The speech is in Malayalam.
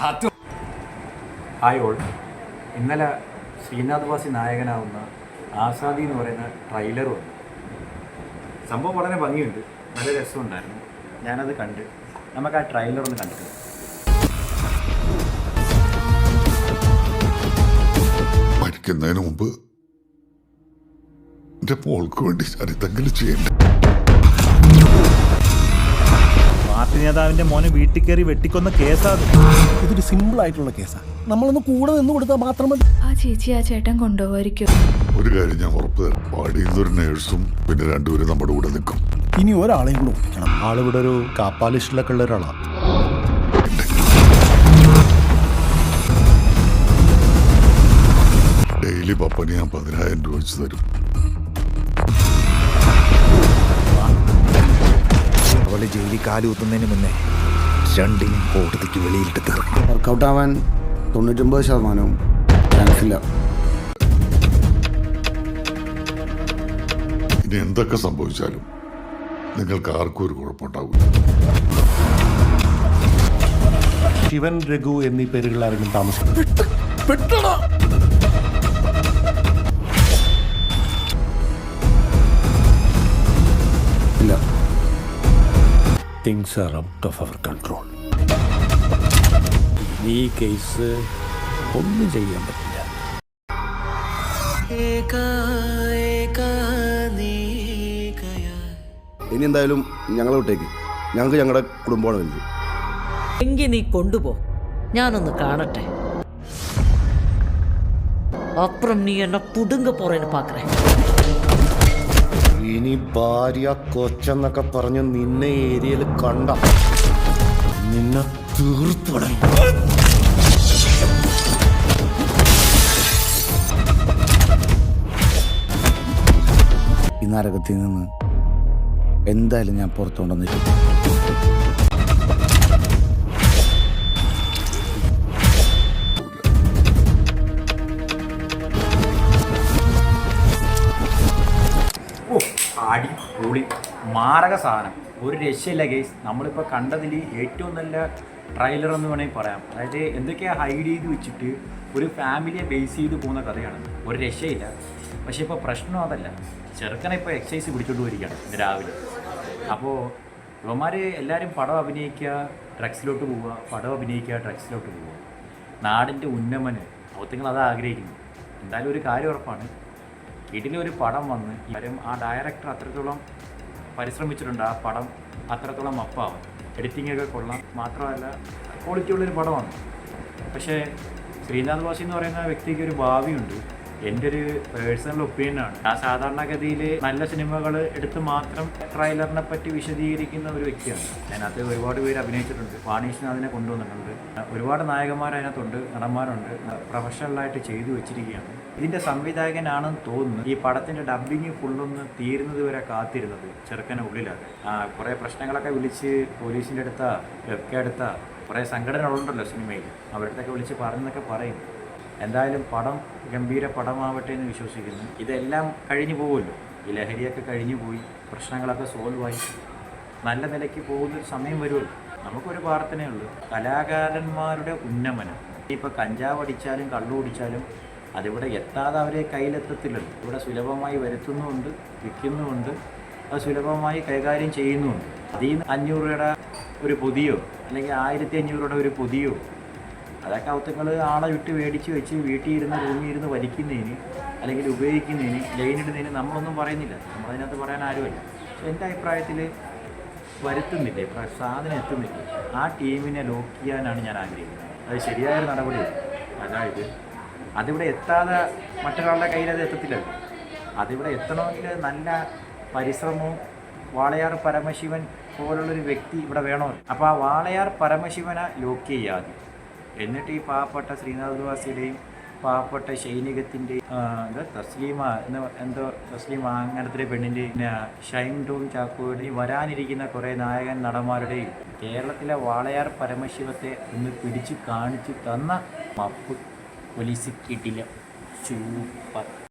Hi all. ഇന്നലെ ശ്രീനാഥ് വാസി നായകനാവുന്ന ആസാദി എന്ന് പറയുന്ന ട്രെയിലർ വന്നു. സംഭവം വളരെ ഭംഗിയുണ്ട്. നല്ല രസമുണ്ടായിരുന്നു. ഞാനത് കണ്ട് നമുക്ക് ആ ട്രെയിലർ ഒന്ന് കണ്ടിട്ട് മരിക്കുന്നതിന് മുമ്പ് എന്റെ മോൾക്ക് വേണ്ടി ചരിത്തെങ്കിലും ചെയ്യണ്ടേ പാർട്ടി നേതാവിന്റെ മോനെ വീട്ടിൽ കയറി വെട്ടിക്കൊന്ന കേസാണ് ഇതൊരു സിമ്പിൾ ആയിട്ടുള്ള കേസാണ് നമ്മളൊന്ന് കൂടെ നിന്ന് കൊടുത്താൽ മാത്രം മതി. ആ ചേച്ചി ആ ചേട്ടൻ കൊണ്ടുപോയിരിക്കും ഒരു കാര്യം ഞാൻ ഉറപ്പ് തരാം പാടിയിൽ ഒരു നേഴ്സും പിന്നെ രണ്ടുപേരും നമ്മുടെ കൂടെ നിൽക്കും. ഇനി ഒരാളെയും കൂടെ ഒപ്പിക്കണം. ആളിവിടെ ഒരു കാപ്പാലിസ്റ്റിലൊക്കെ ഉള്ള ഒരാളാണ് ഡെയിലി പപ്പന് ഞാൻ പതിനായിരം രൂപ വെച്ച് തരും. ജയിലിൽ കാലുകുത്തുന്നതിന് മുന്നേ രണ്ടിനും കോടതിക്ക് വെളിയിലിട്ട് തീർക്കും. വർക്കൗട്ട് ആവാൻ തൊണ്ണൂറ്റൊമ്പത് ശതമാനവും ചാൻസ് ഇല്ല ഇനി എന്തൊക്കെ സംഭവിച്ചാലും നിങ്ങൾക്ക് ആർക്കും ഒരു കുഴപ്പമുണ്ടാവില്ല. ശിവൻ രഘു എന്നീ പേരുകൾ ആരെങ്കിലും താമസിക്കും things are out of our control ഈ കേസ് ഒന്നും ചെയ്യാൻ പറ്റില്ല. ഇനി എന്തായാലും ഞങ്ങളെ വിട്ടേക്ക്. ഞങ്ങൾക്ക് ഞങ്ങളുടെ കുടുംബമാണ് വലുത് എങ്കി നീ കൊണ്ടുപോ. ഞാനൊന്ന് കാണട്ടെ. അപ്പുറം നീ എന്നെ പുടുങ്ക പോറേന്ന് പാക്കറേ. ഇനി ഭാര്യ കൊച്ചെന്നൊക്കെ പറഞ്ഞ് നിന്നെ ഏരിയയിൽ കണ്ട. നിന്നെ തീർത്തുടങ്ങി ഈ നരകത്തിൽ നിന്ന് എന്തായാലും ഞാൻ പുറത്തുകൊണ്ടുവന്നിട്ട് അടി പൊളി. മാരക സാധനം. ഒരു രക്ഷയില്ല ഗെയ്സ് നമ്മളിപ്പോൾ കണ്ടതിൽ ഏറ്റവും നല്ല ട്രെയിലർ എന്ന് വേണമെങ്കിൽ പറയാം. അതായത് എന്തൊക്കെയാണ് ഹൈഡ് ചെയ്ത് വെച്ചിട്ട് ഒരു ഫാമിലിയെ ബേസ് ചെയ്ത് പോകുന്ന കഥയാണ്. ഒരു രക്ഷയില്ല. പക്ഷേ ഇപ്പോൾ പ്രശ്നം അതല്ല. ചെറുക്കനെ ഇപ്പോൾ എക്സസൈസ് പിടിച്ചോണ്ട് വരികയാണ് ഇന്ന് രാവിലെ. അപ്പോൾ ഇവന്മാർ എല്ലാവരും പടം അഭിനയിക്കുക ഡ്രഗ്സിലോട്ട് പോവുക പടം അഭിനയിക്കുക ഡ്രഗ്സിലോട്ട് പോവുക. നാടിന്റെ ഉന്നമന് അവത്തങ്ങൾ അത് ആഗ്രഹിക്കുന്നു. എന്തായാലും ഒരു കാര്യം ഉറപ്പാണ്. ഇതിലൊരു പടം വന്ന് ഇവരും ആ ഡയറക്ടർ അത്രത്തോളം പരിശ്രമിച്ചിട്ടുണ്ട് ആ പടം അത്രത്തോളം അപ്പാവും എഡിറ്റിംഗ് ഒക്കെ കൊള്ളാം. മാത്രമല്ല ക്വാളിറ്റി ഉള്ളൊരു പടമാണ്. പക്ഷേ ശ്രീനാഥ് വാസി എന്ന് പറയുന്ന വ്യക്തിക്ക് ഒരു ഭാവിയുണ്ട്. എന്റെ ഒരു പേഴ്സണൽ ഒപ്പീനിയനാണ് ആ സാധാരണഗതിയിൽ നല്ല സിനിമകൾ എടുത്ത് മാത്രം ട്രെയിലറിനെ പറ്റി വിശദീകരിക്കുന്ന ഒരു വ്യക്തിയാണ്. അതിനകത്ത് ഒരുപാട് പേര് അഭിനയിച്ചിട്ടുണ്ട്. വാണീഷ്നാഥിനെ കൊണ്ടുവന്നിട്ടുണ്ട്. ഒരുപാട് നായകന്മാർ അതിനകത്തുണ്ട് നടന്മാരുണ്ട്. പ്രൊഫഷണലായിട്ട് ചെയ്തു വെച്ചിരിക്കുകയാണ്. ഇതിന്റെ സംവിധായകനാണെന്ന് തോന്നുന്നു. ഈ പടത്തിന്റെ ഡബ്ബിങ് ഫുള്ളൊന്ന് തീരുന്നത് വരെ കാത്തിരുന്നത് ചെറുക്കനെ ഉള്ളിലാണ്. കുറേ പ്രശ്നങ്ങളൊക്കെ വിളിച്ച് പോലീസിന്റെ അടുത്താ വെബ്ക്കെ അടുത്താ കുറേ സംഘടനകളുണ്ടല്ലോ സിനിമയിൽ. അവരുടെ വിളിച്ച് പറഞ്ഞെന്നൊക്കെ പറയും. എന്തായാലും പടം ഗംഭീര പടമാവട്ടെ എന്ന് വിശ്വസിക്കുന്നു. ഇതെല്ലാം കഴിഞ്ഞു പോകുമല്ലോ. ഈ ലഹരിയൊക്കെ കഴിഞ്ഞു പോയി. പ്രശ്നങ്ങളൊക്കെ സോൾവ് ആയി. നല്ല നിലയ്ക്ക് പോകുന്നൊരു സമയം വരുമല്ലോ. നമുക്കൊരു പ്രാർത്ഥനയേ ഉള്ളൂ. കലാകാരന്മാരുടെ ഉന്നമനം. ഇപ്പോൾ കഞ്ചാവ് അടിച്ചാലും കള്ളു കുടിച്ചാലും അതിവിടെ എത്താതെ അവരെ കയ്യിലെത്തത്തില്ലല്ലോ. ഇവിടെ സുലഭമായി വരുത്തുന്നുമുണ്ട് വിൽക്കുന്നുമുണ്ട്. അത് സുലഭമായി കൈകാര്യം ചെയ്യുന്നുമുണ്ട്. അതിൽ നിന്ന് അഞ്ഞൂറ് രൂപയുടെ ഒരു പൊതിയോ അല്ലെങ്കിൽ ആയിരത്തി അഞ്ഞൂറ് രൂപയുടെ ഒരു പൊതിയോ അതൊക്കെ അവത്തങ്ങൾ ആളെ വിട്ട് മേടിച്ച് വെച്ച് വീട്ടിൽ ഇരുന്ന് റൂമിൽ ഇരുന്ന് വലിക്കുന്നതിന് അല്ലെങ്കിൽ ഉപയോഗിക്കുന്നതിന് ലൈൻ ഇടുന്നതിന് നമ്മളൊന്നും പറയുന്നില്ല. നമ്മളതിനകത്ത് പറയാൻ ആരുമില്ല. എന്റെ അഭിപ്രായത്തിൽ വരുത്തുന്നില്ല? സാധനം എത്തുന്നില്ല? ആ ടീമിനെ ലോക്ക് ചെയ്യാനാണ് ഞാൻ ആഗ്രഹിക്കുന്നത്. അത് ശരിയായ നടപടി അതായത് അതിവിടെ എത്താതെ മറ്റൊരാളുടെ കയ്യിൽ അത് എത്തത്തില്ലല്ലോ. അതിവിടെ എത്തണമെങ്കിൽ നല്ല പരിശ്രമവും വാളയാർ പരമശിവൻ പോലുള്ളൊരു വ്യക്തി ഇവിടെ വേണമല്ലോ. അപ്പോൾ ആ വാളയാർ പരമശിവനെ ലോക്ക് ചെയ്യാതെ എന്നിട്ട് ഈ പാവപ്പെട്ട ശ്രീനാഥ് വാസിയുടെയും പാവപ്പെട്ട ശൈനികത്തിന്റെയും എന്താ തസ്ലീമ എന്ന് എന്തോ തസ്ലീമ അങ്ങനത്തെ പെണ്ണിന്റെ പിന്നെ ഷൈൻ ടോം ചാക്കോയുടെയും വരാനിരിക്കുന്ന കുറേ നായകൻ നടന്മാരുടെയും കേരളത്തിലെ വാളയാർ പരമശിവത്തെ ഒന്ന് പിടിച്ചു കാണിച്ചു തന്ന മപ്പ് പോലീസ് കിട്ടില്ല. സൂപ്പർ.